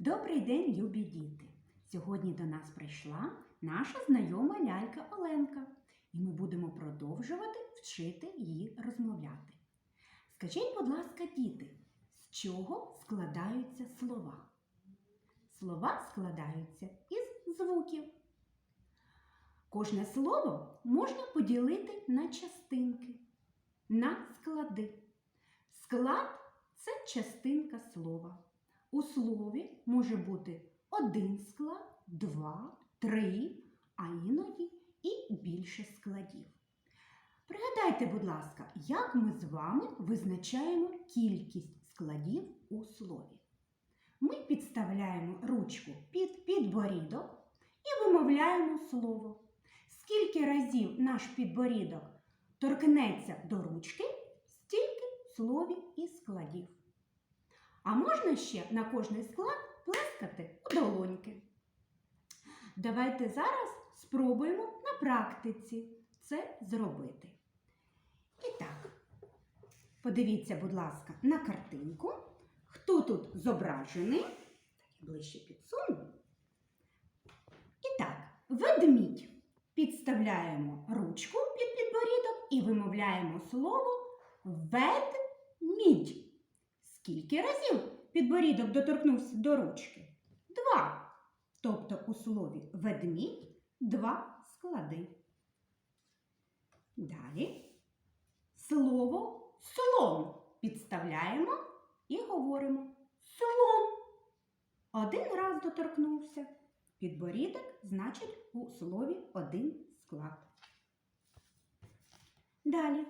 Добрий день, любі діти! Сьогодні до нас прийшла наша знайома лялька Оленка, і ми будемо продовжувати вчити її розмовляти. Скажіть, будь ласка, діти, з чого складаються слова? Слова складаються із звуків. Кожне слово можна поділити на частинки, на склади. Склад це частинка слова. У слові може бути один склад, два, три, а іноді і більше складів. Пригадайте, будь ласка, як ми з вами визначаємо кількість складів у слові. Ми підставляємо ручку під підборідок і вимовляємо слово. Скільки разів наш підборідок торкнеться до ручки, стільки слові і складів. А можна ще на кожний склад плескати у долоньки. Давайте зараз спробуємо на практиці це зробити. І так, подивіться, будь ласка, на картинку. Хто тут зображений? Ближче підсуну. І так, ведмідь. Підставляємо ручку під підборідок і вимовляємо слово ведмідь. Скільки разів підборідок доторкнувся до ручки? Два. Тобто у слові ведмідь два склади. Далі слово слон підставляємо і говоримо слон. Один раз доторкнувся. Підборідок значить у слові один склад. Далі.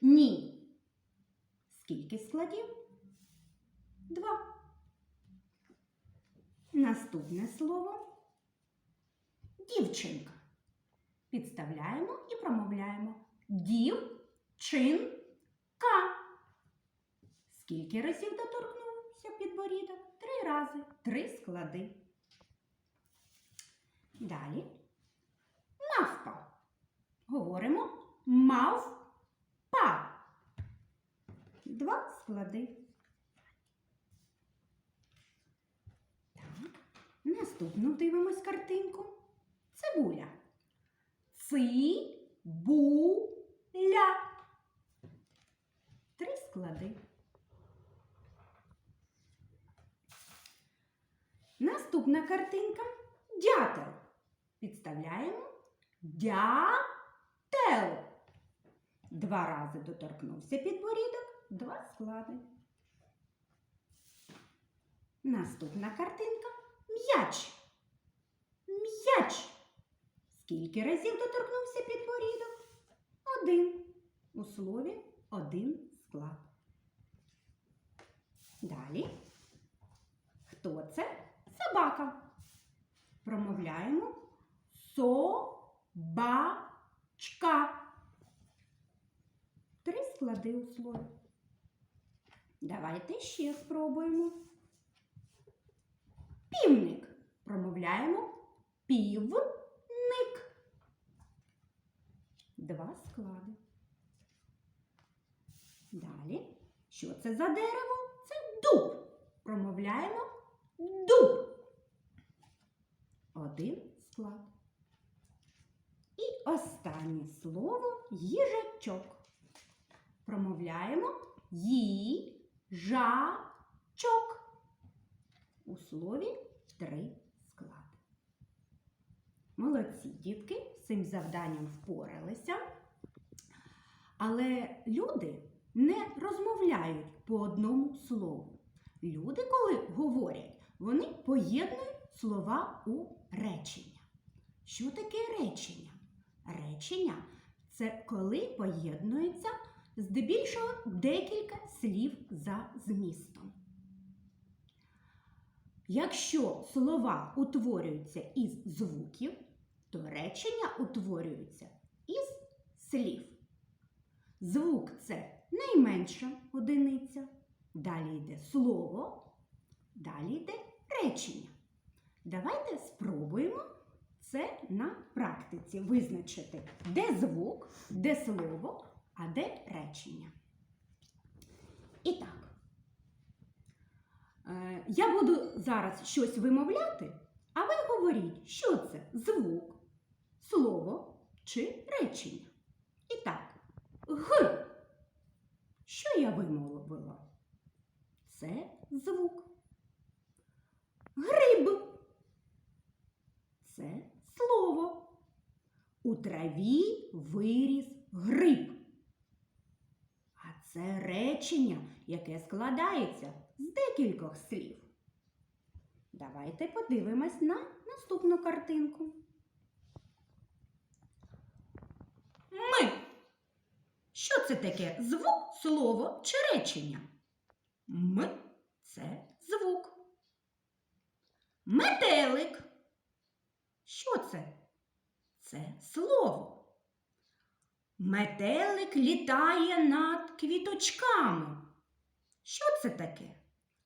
Вишні. Скільки складів? Два. Наступне слово дівчинка. Підставляємо і промовляємо дівчинка. Скільки разів доторкнувся підборідок? Три рази. Три склади. Далі. Мавпа. Говоримо мавпа. Два склади. Так. Наступну дивимось картинку. Цибуля. Цибуля. Три склади. Наступна картинка дятел. Підставляємо дятел. Два рази доторкнувся підборідок, два склади. Наступна картинка м'яч. М'яч. Скільки разів доторкнувся підборідок? Один. У слові один склад. Далі. Хто це? Собака. Промовляємо собачка. Три склади у слові. Давайте ще спробуємо. Півник. Промовляємо півник. Два склади. Далі. Що це за дерево? Це дуб. Промовляємо дуб. Один склад. І останнє слово їжачок. Промовляємо їжачок. У слові три склади. Молодці дітки з цим завданням впоралися. Але люди не розмовляють по одному слову. Люди, коли говорять, вони поєднують слова у речення. Що таке речення? Речення це коли поєднується здебільшого декілька слів за змістом. Якщо слова утворюються із звуків, то речення утворюються із слів. Звук це найменша одиниця, далі йде слово, далі йде речення. Давайте спробуємо це на практиці визначити, де звук, де слово, а де речення. І так, я буду зараз щось вимовляти, а ви говоріть, що це звук, слово чи речення. І так, г. Що я вимовила? Це звук. Гриб. Це слово. У траві виріс гриб. Речення, яке складається з декількох слів. Давайте подивимось на наступну картинку. Ми. Що це таке? Звук, слово чи речення? М це звук. Метелик. Що це? Це слово. Метелик літає над квіточками. Що це таке?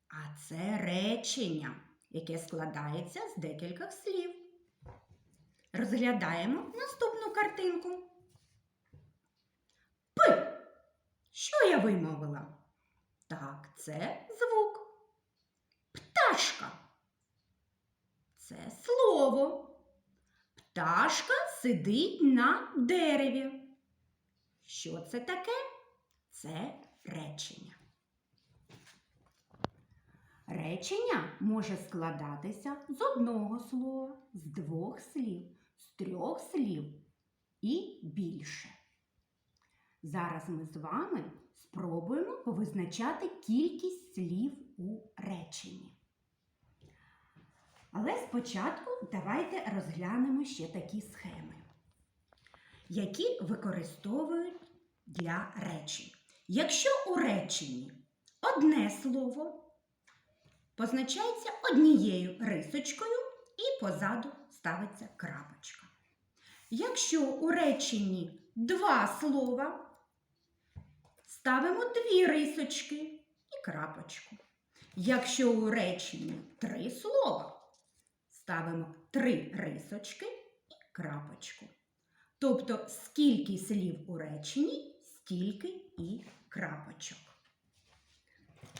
А це речення, яке складається з декількох слів. Розглядаємо наступну картинку. П. Що я вимовила? Так, це звук. Пташка. Це слово. Пташка сидить на дереві. Що це таке? Це речення. Речення може складатися з одного слова, з двох слів, з трьох слів і більше. Зараз ми з вами спробуємо повизначати кількість слів у реченні. Але спочатку давайте розглянемо ще такі схеми, які використовують для речень. Якщо у реченні одне слово позначається однією рисочкою і позаду ставиться крапочка. Якщо у реченні два слова, ставимо дві рисочки і крапочку. Якщо у реченні три слова, ставимо три рисочки і крапочку. Тобто, скільки слів у реченні, стільки і крапочок.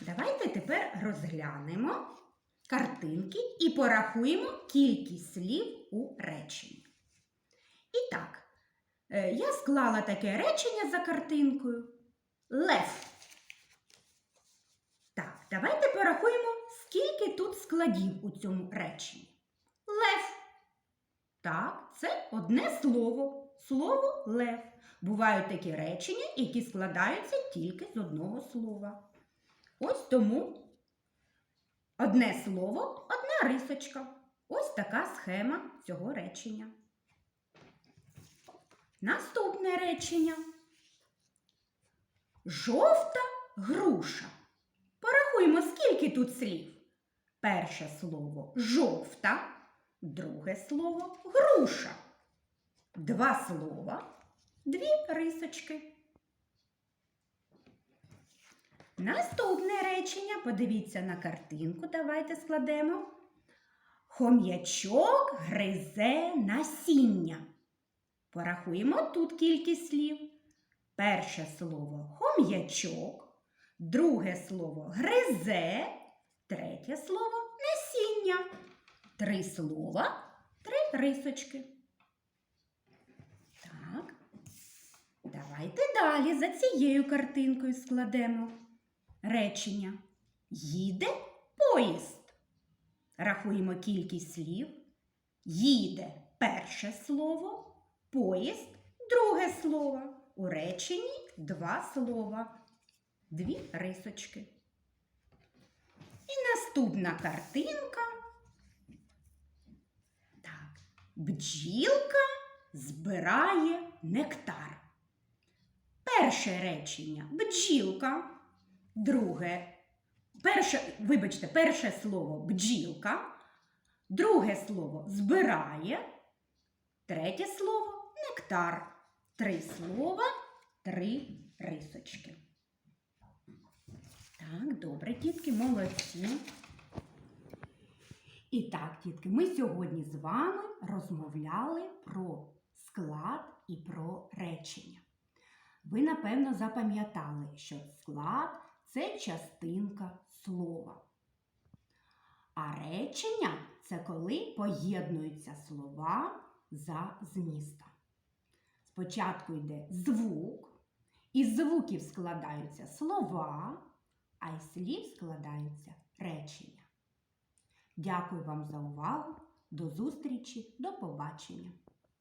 Давайте тепер розглянемо картинки і порахуємо кількість слів у реченні. І так, е, я склала таке речення за картинкою. Лев. Так, давайте порахуємо, скільки тут складів у цьому реченні. Так, це одне слово. Слово лев. Бувають такі речення, які складаються тільки з одного слова. Ось тому одне слово, одна рисочка. Ось така схема цього речення. Наступне речення. Жовта груша. Порахуємо, скільки тут слів. Перше слово жовта, друге слово груша. Два слова, дві рисочки. Наступне речення, подивіться на картинку, давайте складемо. Хом'ячок гризе насіння. Порахуємо тут кількість слів. Перше слово хом'ячок, друге слово гризе, третє слово насіння. Три слова, три рисочки. Так, давайте далі за цією картинкою складемо речення. Їде поїзд. Рахуємо кількість слів. Їде перше слово, поїзд друге слово. У реченні два слова, дві рисочки. І наступна картинка. Так, бджілка збирає нектар. Перше речення бджілка. Друге, перше, вибачте, перше слово бджілка. Друге слово збирає. Третє слово нектар. Три слова, три рисочки. Так, добре, дітки, молодці. І так, дітки, ми сьогодні з вами розмовляли про склад і про речення. Ви, напевно, запам'ятали, що склад це частинка слова. А речення це коли поєднуються слова за змістом. Спочатку йде звук, із звуків складаються слова, а із слів складаються речення. Дякую вам за увагу. До зустрічі, до побачення!